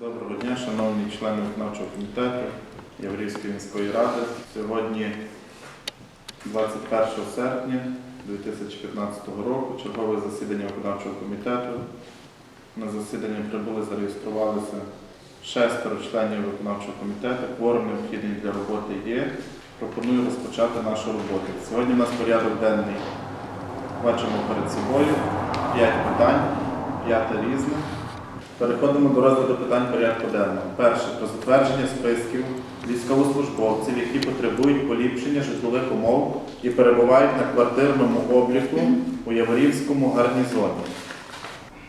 Доброго дня, шановні члени виконавчого комітету Яврівської міської ради. Сьогодні, 21 серпня 2015 року, чергове засідання виконавчого комітету. На засідання прибули, зареєструвалися шестеро членів виконавчого комітету. Кворум необхідний для роботи є. Пропоную розпочати нашу роботу. Сьогодні у нас порядок денний. Бачимо перед собою 5 питань, 5 різних. Переходимо до розгляду питань порядку денного. Перше про затвердження списків військовослужбовців, які потребують поліпшення житлових умов і перебувають на квартирному обліку у Яворівському гарнізоні.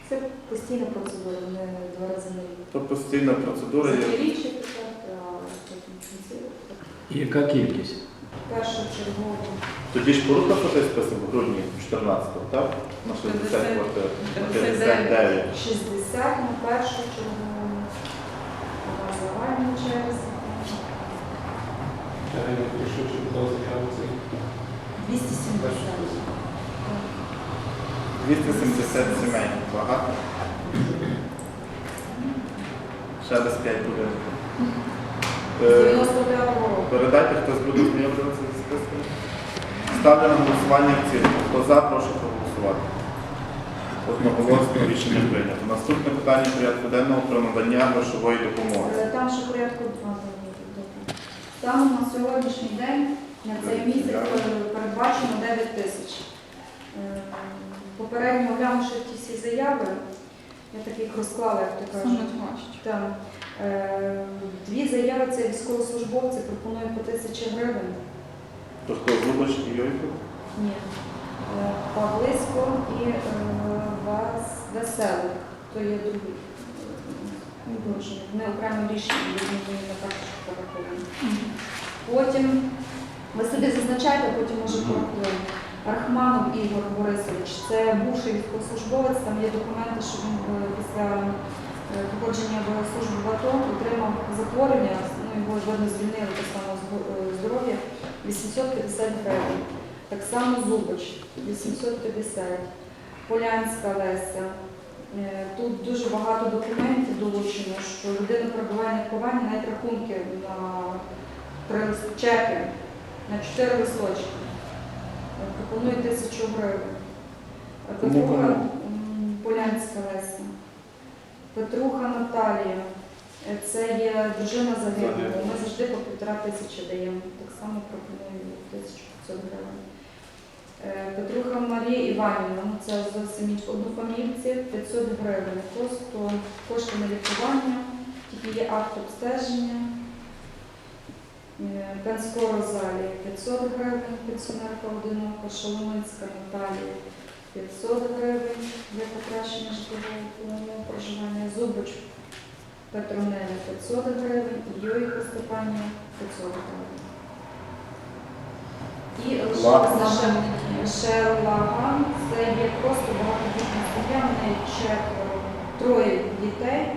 Це постійна процедура, не два рази на рік. То постійна процедура є. А потім в кінці. І яка кількість? Перша чергова. Тоді ж порухався той список в грудні 14-го, так? На 60 квартир. На 59. 60 на першу чергову. Черзі. 270. 270 сімей. Багато. Ще десь 5 буде. Е, 95 року. Передайте, хтось буде знайомитися зі списком. Ставлю на голосування в цілому. Хто за, прошу проголосувати. Одноголосно рішення прийнято. Наступне питання порядку денного про надання грошової допомоги. Е, Там ще порядку два добре. На сьогоднішній день на цей місяць е, передбачено 9 тисяч. Попередньо оглянувши ті всі заяви, я так їх розклала, як то кажуть. Там, е, дві заяви це військовослужбовці, пропоную по тисячі гривень. То хто Зубач і Йойко? Ні. Е, Павлисько і е, вас веселих. То є другі. е. Не окремо рішення, відповідно на карточку пораховані. Потім ви собі зазначайте, потім може порахуємо. Архманов Ігор Борисович, це бувший військовослужбовець, там є документи, що він е, після е, походження в службу в АТО отримав захворювання, ну його видно звільнили так само е, здоров'я, 850 гривень. Так само Зубич 850, Полянська Леся. Е, Тут дуже багато документів долучено, що людина перебуває на лікуванні, навіть рахунки на три чеки на 4 листочки. Е, Пропоную тисячу гривень. Е, Петруха Полянська Леся. Петруха Наталія. Е, Це є дружина загиблого. Ми завжди по півтора тисячі даємо. Так само пропоную 1500 гривень. Е, Петруха Марія Іванівна, ну це зовсім однофамільці, 500 гривень. Просто кошти на лікування, тільки є акт обстеження. Е, Пенсько Розалія 500 гривень, пенсіонерка одинока, Шоломинська Наталія 500 гривень для покращення житлового умов проживання. Зубич Петронеля 500 гривень, Йойко Степанія 500 гривень. І ще, ще Лаган, це є просто багатодітна сім'я, в неї четверо, троє дітей.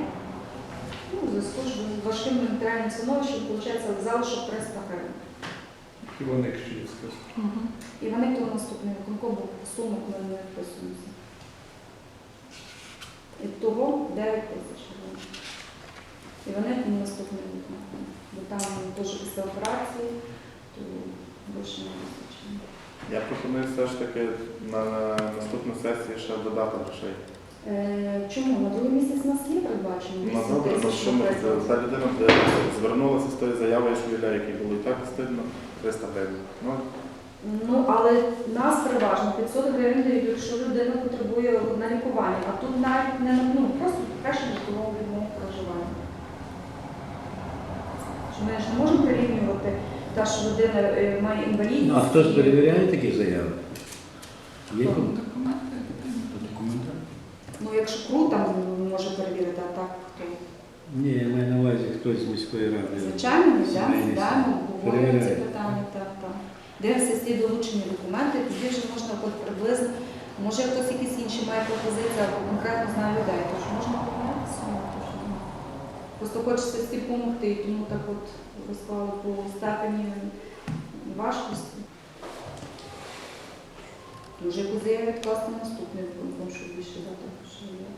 Ну, в зв'язку з важким матеріальним становищем, виходить, залишок 300 гривень. І вони ще є список. І вони то наступний виконком, бо сумок ми не вписуємося. І того 9 тисяч гривень. І вони на наступний виконком. Бо там теж після операції, то більше не вистачає. Я пропоную все ж таки на наступну сесію ще додати грошей. Е, Чому? На другий місяць у нас є передбачено Ну 8 добре, ну що ми наприклад. та людина де звернулася з тою заявою, що Юля, якій було і так стидно, 300 гривень. Ну, Ну, але нас переважно 500 гривень дають, якщо людина потребує на лікування, а тут навіть не на ну, просто краще житлового відмову проживання. Що Ми ж не можемо порівнювати те, що людина е, має інвалідність. Ну, а хтось і- перевіряє такі заяви? Є кому? Документи? Ну, якщо кру там може перевірити, а так хто? Ні, я маю на увазі хтось з міської ради. Звичайно, ми Сімейний сідаємо, обговорюємо ці питання, так, так. Дивимося всі долучені документи, тоді вже можна от приблизно, може хтось якісь інші має пропозиції або конкретно знає людей, тож можна помінятися. ну, тож, ну. Просто хочеться всі допомогти, і тому так от розклали по степені важкості. Може якусь заяву відкласти на наступний виконком, щоб більше дати. що є.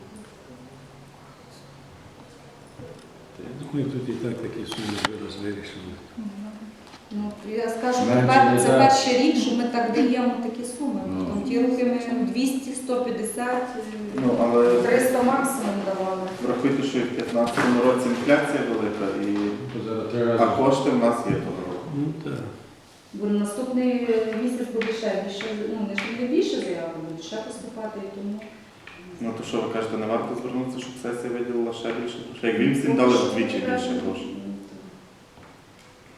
Я думаю, тут і так такі суми зараз вирішили. Ну, я скажу, тепер це так. перший рік, що ми так даємо такі суми. Ну. Ті роки ми 200, 150, Ну, але 300 максимум давали. врахуйте, що і в 2015 році інфляція велика, і... То зараз три а рази. кошти в нас є того року. Ну так. Бо наступний місяць буде ще більше, ну не ж не більше заяв, буде ще поступати, і тому. Ну то що ви кажете, не варто звернутися, щоб сесія виділила ще більше грошей? Як він всім дали вдвічі більше грошей.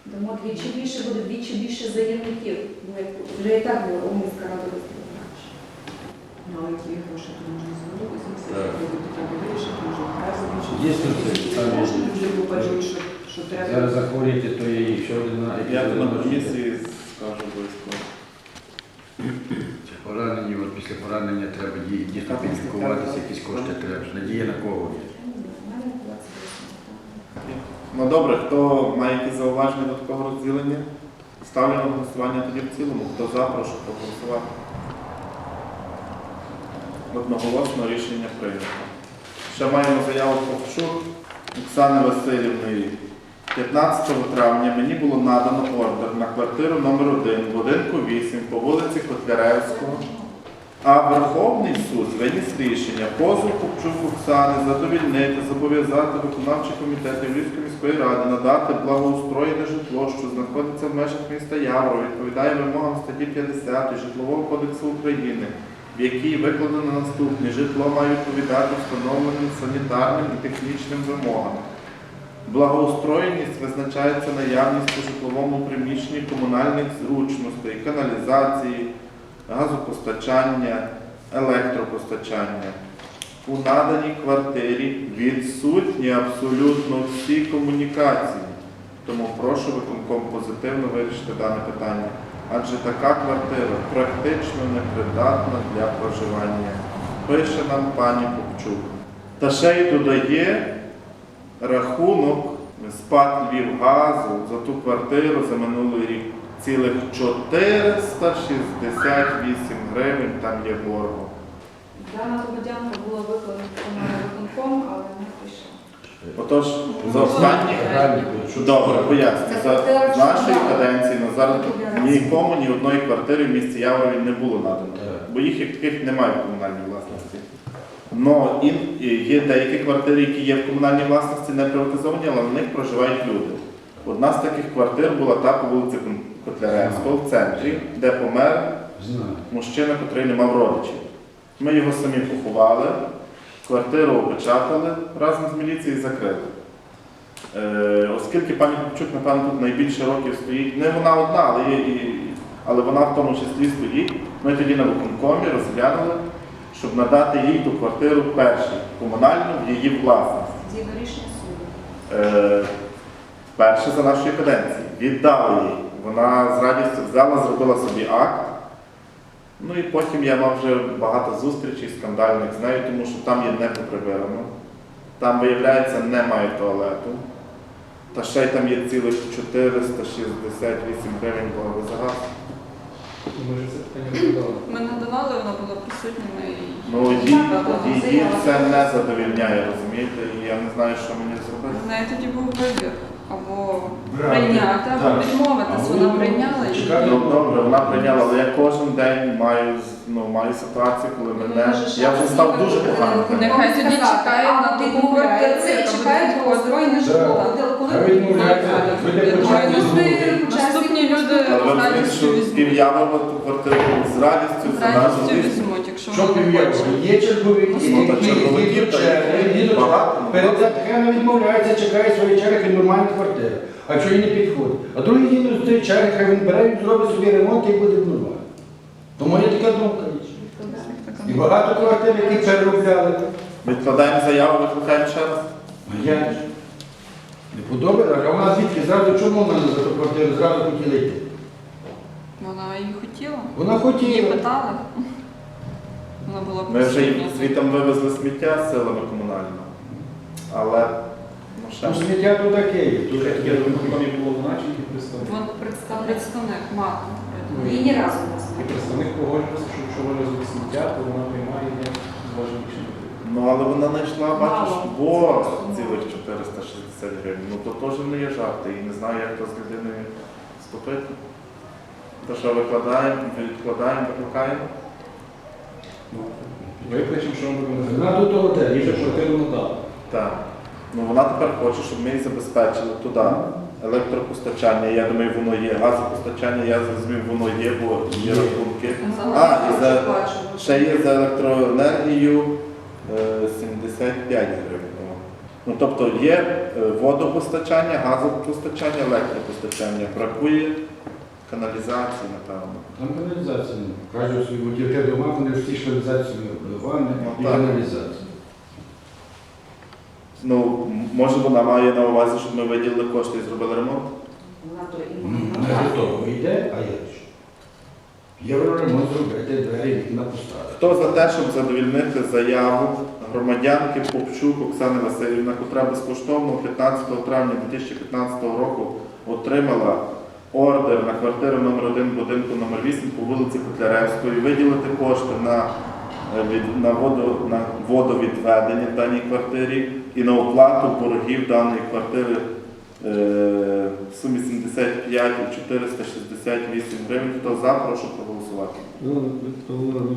Дамо двічі більше, буде двічі більше заявників. Бо як вже і так було Омська рада розповідає. Ну, але які гроші то можна звернутися, Так. буде треба вирішити, може одразу більше. Є це, там є. Кошти вже що, що треба. Зараз захворіти, то є ще одна Я на комісії скажу близько. Поранення треба ді- дійсно підлікуватися, якісь кошти треба. Надія на кого є? У мене 28. Ну добре, хто має якісь зауваження до такого розділення? Ставлю на голосування тоді в цілому. Хто за, прошу проголосувати. Одноголосно рішення прийнято. Ще маємо заяву Ковчук Оксани Васильівної. 15 травня мені було надано ордер на квартиру номер 1 будинку 8 по вулиці Котляревського. А Верховний суд виніс рішення позов Купчук Оксани задовільнити, зобов'язати виконавчий комітет Львівської міської ради надати благоустроєне житло, що знаходиться в межах міста Явро, відповідає вимогам статті 50 Житлового кодексу України, в якій викладено наступне житло має відповідати встановленим санітарним і технічним вимогам. Благоустроєність визначається наявністю у житловому приміщенні комунальних зручностей, каналізації, газопостачання, електропостачання. У наданій квартирі відсутні абсолютно всі комунікації. Тому прошу виконком позитивно вирішити дане питання. Адже така квартира практично непридатна для проживання. Пише нам пані Попчук. Та ще й додає рахунок спад Львівгазу за ту квартиру за минулий рік цілих 468 гривень там є боргу. Дана громадянка була викликана на виконком, але не прийшла. Отож, за останні добре, поясню. За нашої каденції на зараз нікому ні одної квартири в місті Яворові не було надано, бо їх як таких немає в комунальній власності. Но і є деякі квартири, які є в комунальній власності, не приватизовані, але в них проживають люди. Одна з таких квартир була та по вулиці Котляревського в центрі, де помер мужчина, який не мав родичів. Ми його самі поховали, квартиру опечатали разом з міліцією і закрили. Е, оскільки пані Купчук, напевно, тут найбільше років стоїть, не вона одна, але, є і, але вона в тому числі стоїть. Ми тоді на виконкомі розглянули, щоб надати їй ту квартиру першій, комунальну в її власність. Згідно рішення суду. Е, перше за нашої каденції. Віддали їй. Вона з радістю взяла, зробила собі акт. Ну і потім я мав вже багато зустрічей скандальних з нею, тому що там є не поприбирано. Там, виявляється, немає туалету. Та ще й там є цілих 468 гривень боргу за газ. Ми надавали, вона була присутня її. Ну, її це не задовільняє, розумієте, і я не знаю, що мені зробити. В неї тоді був вибір. Або Брати. прийняти, або Так. відмовитись. Вона ви прийняла і. Ну добре, вона прийняла, але я кожен день маю, ну, маю ситуацію, коли мене. Я вже став дуже поганим. Нехай тоді чекає на ти ту квартиру, Це яка чекає буде благоустроєне житло. Коли почали наступні- люди Але ви з розумієте, радістю що візьмуть. пів'явова квартиру з радістю З за радістю ліс. візьмуть, якщо Що вона пів'євро? Є черговики, Ну, та які черговиків йдуть та черги, ну, Перед багато. затхами відмовляється, чекає свої черги нормальні квартири. А якщо їй не підходить? А другий день з цієї черги, хай він бере, він зробить собі ремонт і буде нормально. Тому є така думка. І багато квартир, які переробляли. Відкладаємо заяву, викликаємо ще раз. А я ж не подобається, а вона звідки зразу чому вона за ту квартиру зразу хотіла йти? Вона її хотіла. Вона Її хотіла. питали. Вона була Ми вже присутня. звітом вивезли сміття силами комунального. Але ну, ще. Ну, сміття тут таке є. Тут Я думаю, там і було чи представник. Вон представник, представник мати. Її ні разу не І знаю. представник погоджувався, що якщо вивезуть сміття, то вона приймає як зважені рішення. Ну, але вона знайшла, бачиш, Мало. борг цілих 460 гривень. Ну, то теж не є жарти. І не знаю, як то з людиною вступити. То що викладаємо, відкладаємо, викликаємо? Викличемо, що ми будемо Вона до того те. Їй же квартиру надали. Так. Ну вона тепер хоче, щоб ми забезпечили туди електропостачання. Я думаю, воно є. Газопостачання, я зрозумів, воно є, бо є рахунки. А, і за, ще є за електроенергію е, 75 гривень. Ну, тобто є е, водопостачання, газопостачання, електропостачання. Бракує каналізації, напевно. Там каналізація. Кажуть, що от дома, вони всі ж каналізацію ванни Ну, і каналізацію. Ну, може вона має на увазі, щоб ми виділили кошти і зробили ремонт? Вона то і. Не до того йде, а як ж? Євроремонт зробити, двері вікна поставити. Хто за те, щоб задовільнити заяву громадянки Попчук Оксани Васильівна, котра безкоштовно 15 травня 2015 року отримала ордер на квартиру номер 1 будинку номер 8 по вулиці Котляревської, виділити кошти на, е, на, воду, на водовідведення в даній квартирі і на оплату боргів даної квартири е, в сумі 75 і 468 гривень. Хто за, прошу проголосувати. Ну, то,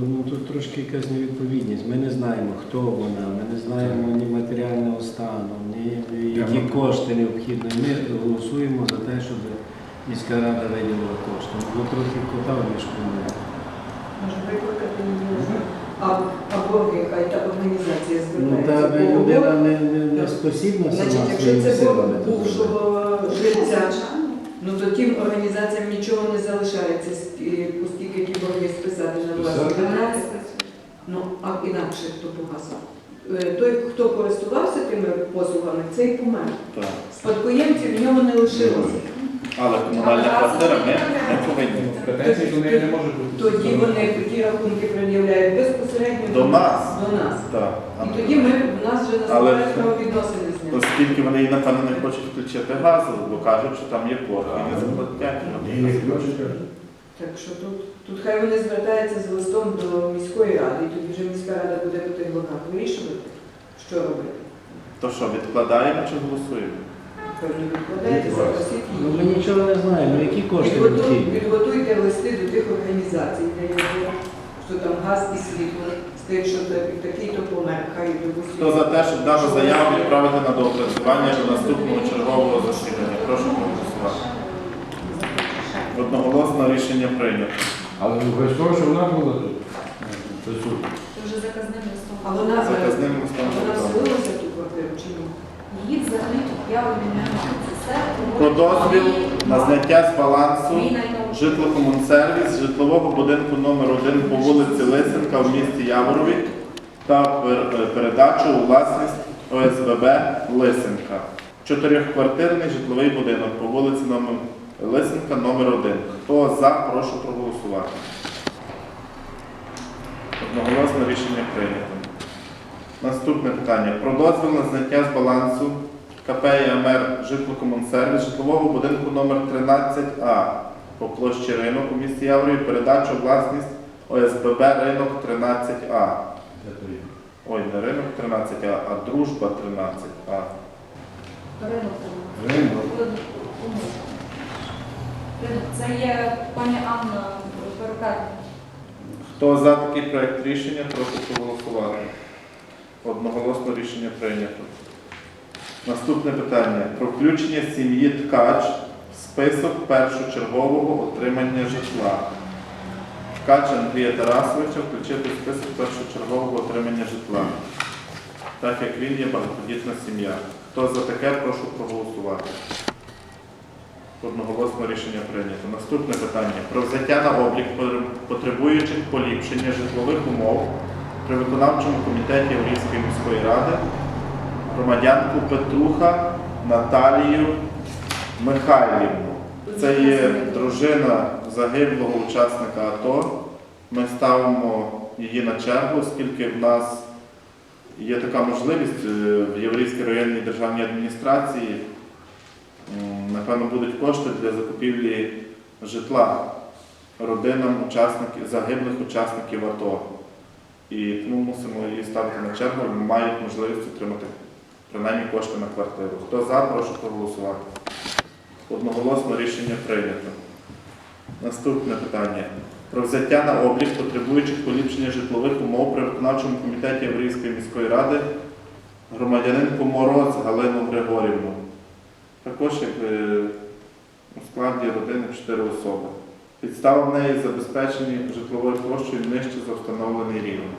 ну, тут трошки якась невідповідність. Ми не знаємо, хто вона, ми не знаємо ні матеріального стану, ні які кошти необхідні. Ми голосуємо за те, щоб міська рада виділила кошти. Ну, трохи кота в мішку. Може викликати її. А, а борги, та організація Ну, та Бо людина не, не, не спосібна Значить, сама якщо своїми це борг силами. то бувшого жильця, ну то тим організаціям нічого не залишається, ск- оскільки ті борги списати на власні Списати? генерації. Ну, а інакше хто погасив. Е, Той, хто користувався тими послугами, цей помер. Так. Спадкоємців в нього не лишилося. Але комунальна квартира ми не повинні. Претензій до неї не може бути. Тоді вони ті рахунки пред'являють безпосередньо До нас. До нас. Так. І тоді ми, в нас вже наступають правовідносини з ними. Оскільки вони і напевно не хочуть включити газу, бо кажуть, що там є борг, і не заплатять. Так що тут, тут хай вони звертаються з листом до міської ради, і тоді вже міська рада буде по тих боргах вирішувати, що робити. То що, відкладаємо чи голосуємо? Певно, відкладайте, запросіть Ну, її. Нічого не знаємо, ну які кошти Підготуй- необхідні. Підготуйте листи до тих організацій, де є, що там газ і світло, з тих, що та- такий-то помер, хай допустимо. Хто за те, щоб дану заяву відправити на доопрацювання до наступного чергового засідання? Прошу проголосувати. Одноголосно рішення прийнято. Але ну, без що вона була тут. присутня. Це вже заказним листом. Вона, Заказним листом вона вселилася в ту квартиру чи ні? Її взагалі тут. Це все Про дозвіл на зняття з балансу житлокомунсервіс житлового будинку номер 1 по вулиці Лисенка в місті Яворові та е, передачу у власність ОСББ Лисенка. Чотирьохквартирний житловий будинок по вулиці Лисенка номер 1 Хто за, прошу проголосувати. Одноголосне рішення прийнято. Наступне питання. Про дозвіл на зняття з балансу КП ЯМР Житлокомунсервіс житлового будинку номер 13А по площі ринок у місті Яврові передачу власність ОСББ Ринок 13А. Де то є? Ой, не ринок 13А, а дружба 13А. Ринок там. Ринок. Ринок. Це є пані Анна перукар. Хто за такий проект рішення, прошу проголосувати. Одноголосно рішення прийнято. Наступне питання. Про включення сім'ї Ткач в список першочергового отримання житла. Ткач Андрія Тарасовича включити в список першочергового отримання житла. Так як він є багатодітна сім'я. Хто за таке, прошу проголосувати. Одноголосно рішення прийнято. Наступне питання. Про взяття на облік потребуючих поліпшення житлових умов при виконавчому комітеті Орівської міської ради громадянку Петруха Наталію Михайлівну. Це є дружина загиблого учасника АТО. Ми ставимо її на чергу, оскільки в нас є така можливість е, в Єврейській районній державній адміністрації. Напевно, будуть кошти для закупівлі житла родинам учасників, загиблих учасників АТО. І тому мусимо її ставити на чергу, мають можливість отримати принаймні кошти на квартиру. Хто за, прошу проголосувати. Одноголосно рішення прийнято. Наступне питання. Про взяття на облік потребуючих поліпшення житлових умов при виконавчому комітеті Яврійської міської ради громадянинку Мороз Галину Григорівну. Також якби, у складі родини 4 особи. Підстава в неї забезпечені житловою площею нижче за встановлений рівень.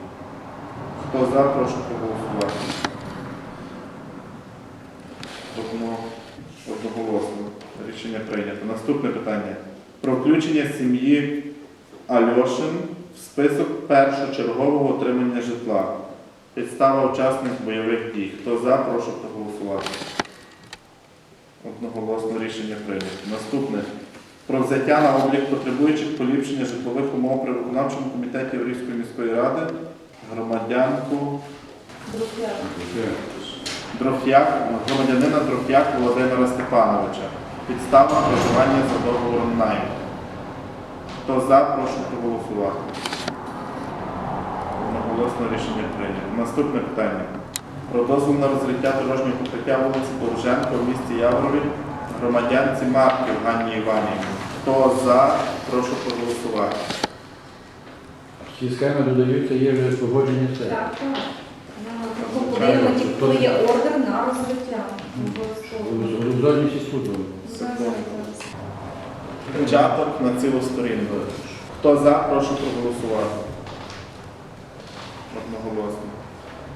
Хто за, прошу проголосувати. Одно, одноголосно. Рішення прийнято. Наступне питання. Про включення сім'ї Альошин в список першочергового отримання житла. Підстава учасник бойових дій. Хто за, прошу проголосувати. Одноголосно рішення прийнято. Наступне. Про взяття на облік потребуючих поліпшення житлових умов при виконавчому комітеті Яврівської міської ради громадянку Друзі, Дроф'як, громадянина Дроф'як Володимира Степановича. Підстава проживання за договором найму. Хто за, прошу проголосувати. Одноголосно рішення прийнято. Наступне питання. Про дозвіл на розриття дорожнього покриття вулиці Довженко в місті Яврові громадянці Марків Ганні Іванівні. Хто за, прошу проголосувати. Всі схеми додаються, є вже погодження все. Подаємо диктує ордер на зараз. Початок на цілу сторінку. Хто за, прошу проголосувати. Одноголосно.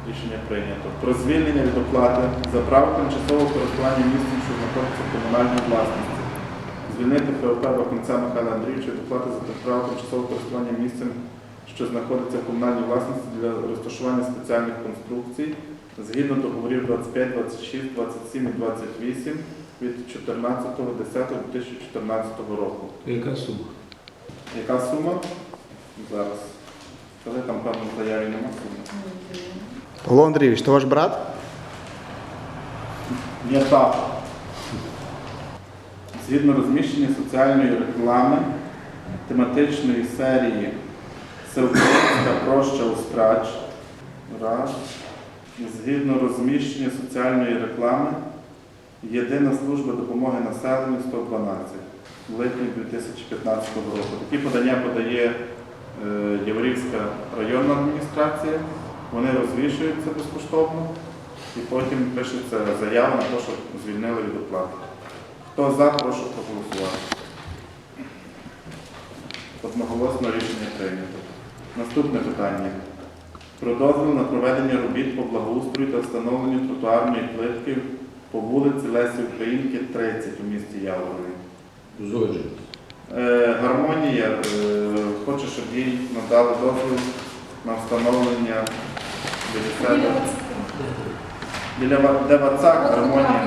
Рішення прийнято. Про звільнення від оплати за право тимчасового користування місцем, що знаходиться в комунальній власності. Звільнити ФОП Бакунця Михайла Андрійовича від оплати за право тимчасового користування місцем, що знаходиться в комунальній власності для розташування спеціальних конструкцій згідно договорів 25, 26, 27 і 28 від 14.10.2014 року. Яка сума? Яка сума? Зараз. Коли там певно в заяві нема суми. Павло Андрійович, то ваш брат? Є так. Згідно розміщення соціальної реклами тематичної серії Всеукраїнська проща у страч. Раз. Згідно розміщення соціальної реклами Єдина служба допомоги населенню 112 в липні 2015 року. Такі подання подає е, Яворівська районна адміністрація. Вони розвішуються безкоштовно і потім пишеться заява на те, що звільнили від оплати. Хто за, прошу проголосувати. Одноголосно рішення прийнято. Наступне питання. Про дозвіл на проведення робіт по благоустрою та встановленню тротуарної плитки по вулиці Лесі Українки, 30 у місті Яворові. Узгоджені. Е, гармонія е, хоче, щоб їй надали дозвіл на встановлення біля себе. Біля Ва- де Вацак, гармонія.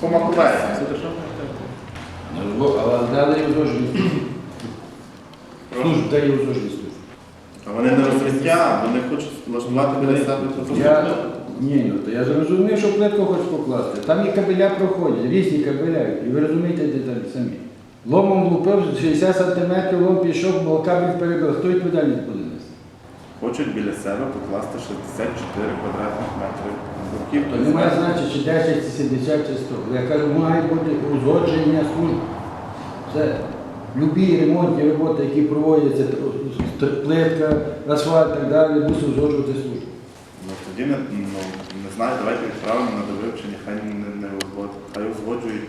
По Макулеї. Але дали служби. Служб дає узгоджені служби. А вони не розриття, вони хочуть влаштувати біля себе. Я, ні, ну, то я зрозумів, що плитку хочеш покласти. Там і кабеля проходять, різні кабеля. І ви розумієте деталі самі. Ломом лупив 60 сантиметрів, лом пішов, бо кабель перебив. Хто відповідальність буде нести? Хочуть біля себе покласти 64 квадратних метри. То немає значення, чи 10, чи 70, чи 100. Я кажу, має бути узгодження служб. Все. Любі ремонтні роботи, які проводяться, плитка, асфальт і так далі, мусить узгоджувати службу. Ну тоді не, ну, не знаю, давайте відправимо на довивчення, хай не, не узгодять, хай узгоджують.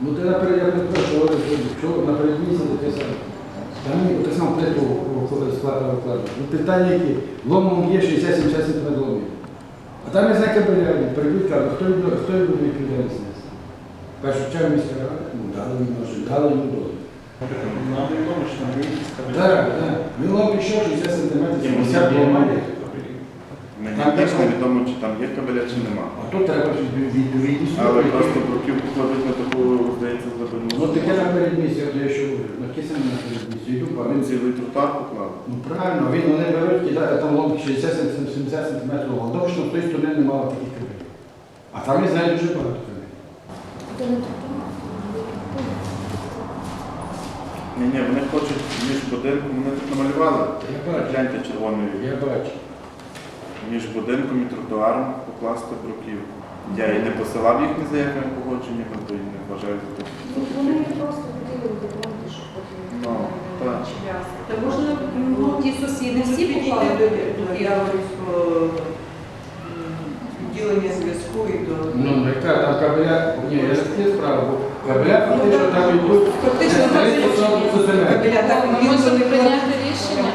Ну ти наперед, я не прошу, що наперед місяця таке саме. Там мені таке саме плитку склада викладати. Ну питання які? Ломом є 60-70 см ломів. А там я знаю кабеляні, перебудь кажу, хто його буде відповідальність нести? В першу чергу міська рада, ну дали йому дозвіл. Нам відомо, що там є Так, так. Він лом пішов 60 см, 70 ломів. Мені Там теж є- невідомо, чи там є кабеля, чи нема. А тут треба відповідність. Але просто бруківку кладуть на таку, здається, глибину. Ну таке на передмісті, от я що говорю, на саме на передмісті. Йду, а Він він цілий тротуар поклав. Ну правильно, він вони беруть, кидають там лом 60-70 см лом. Точно з тої сторони немає таких кабелів. А там я знаю дуже багато кабелів. Ні, ні, вони хочуть між будинком, вони тут намалювали. Я бачу. Гляньте червоною. Я бачу. Між будинком і тротуаром покласти бруківку. Я і не посилав їхні заявки погодженнями, бо і не вважаю за те. Ну, Вони просто хотіли документи, щоб потім Ну, так. Та можна ну, ті сусіди всі підійти поклали до, до до Яворівського м, відділення зв'язку і до... Ну, ну яка там кабеля, ні, я ж не справа, бо кабеля фактично там йдуть. Фактично, на так, Кабеля так Ми він можемо не прийняти рішення,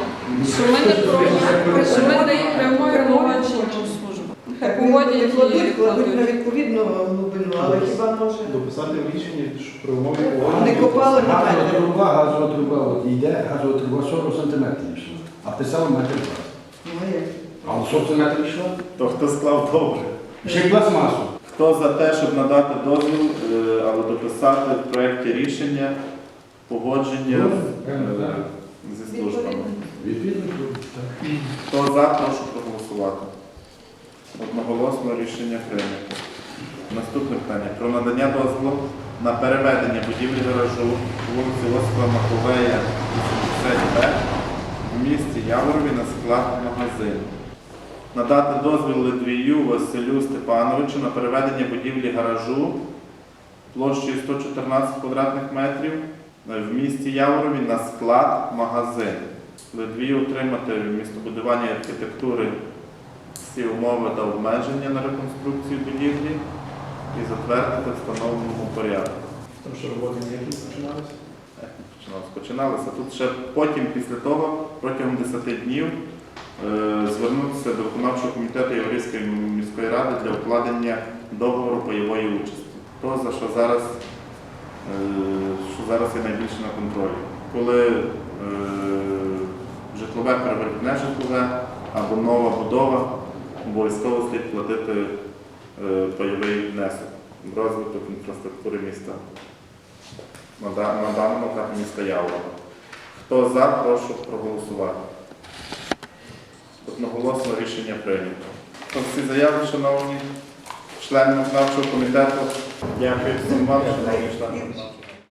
що ми не проти, що ми даємо прямою погодження в службу. Так, погодять кладуть, кладуть на відповідну глибину, але хіба може... Дописати в рішенні, що при умові Не копали на Газова метр. труба, газова труба, от йде газова труба 40 сантиметрів йшла, а писали метр 20. Ну, а як? А от 40 сантиметрів йшла? То хто склав добре? Ще й пластмасу. Хто за те, щоб надати дозвіл, е, але дописати в проєкті рішення погодження Ну, е, зі службами? Хто за, прошу проголосувати. Одноголосно рішення прийнято. Наступне питання. Про надання дозволу на переведення будівлі гаражу вулиці Осипа Маковея, 80Б в місті Яворові на склад магазин. Надати дозвіл Литвію Василю Степановичу на переведення будівлі гаражу площею 114 квадратних метрів е, в місті Яворові на склад магазин. Литвію отримати містобудування і архітектури всі умови та обмеження на реконструкцію будівлі і затвердити встановленому порядку. Тому що роботи ніякі починалися. Як ми починалося? Починалося. Тут ще потім, після того, протягом 10 днів е, звернутися до виконавчого комітету Єврейської міської ради для укладення договору пайової участі. То, за що зараз, е, що зараз є найбільше на контролі. Коли е, житлове переведене житлове або нова будова, обов'язково слід платити е, пайовий внесок в розвиток інфраструктури міста на, даному етапі міста Яворова. Хто за, прошу проголосувати. Одноголосно рішення прийнято. То всі заяви, шановні члени виконавчого комітету. Дякую всім вам, шановні члени